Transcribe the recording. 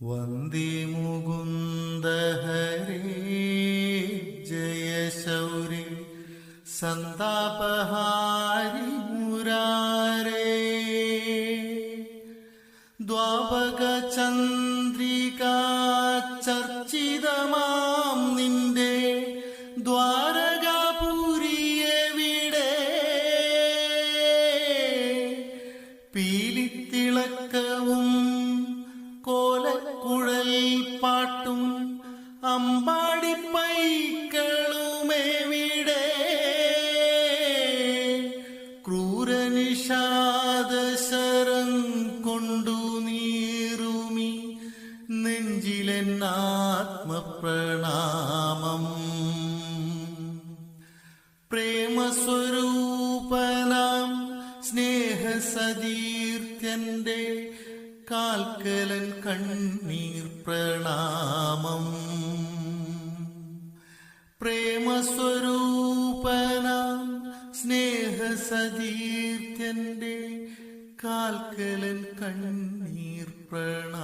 വന്ദേ മുകുന്ദ ഹരേ ജയ ശൗരി സന്താപഹാരി മുരാരേ ദ്വാപക ചന്ദ്രിക ചർച്ചിതമാം നിന്റെ ദ്വാരകാപുരിയെവിടെ പീലിത്തിളക്കവും കോലക്കുഴൽ പാട്ടും അമ്പാടി പൈക്കളുമെവിടെ ക്രൂരനിഷാദശരം കൊണ്ടു നീറുമി നെഞ്ചിലെന്നാത്മപ്രണാമം. പ്രേമസ്വരൂപനാം സ്നേഹസതീർത്ഥ്യന്റെ കാൽക്കലൻ കണ്ണീർ പ്രണാമം. പ്രേമസ്വരൂപനാം സ്നേഹസതീർത്ഥ്യന്റെ കാൽക്കലൻ കണ്ണീർ പ്രണാമം.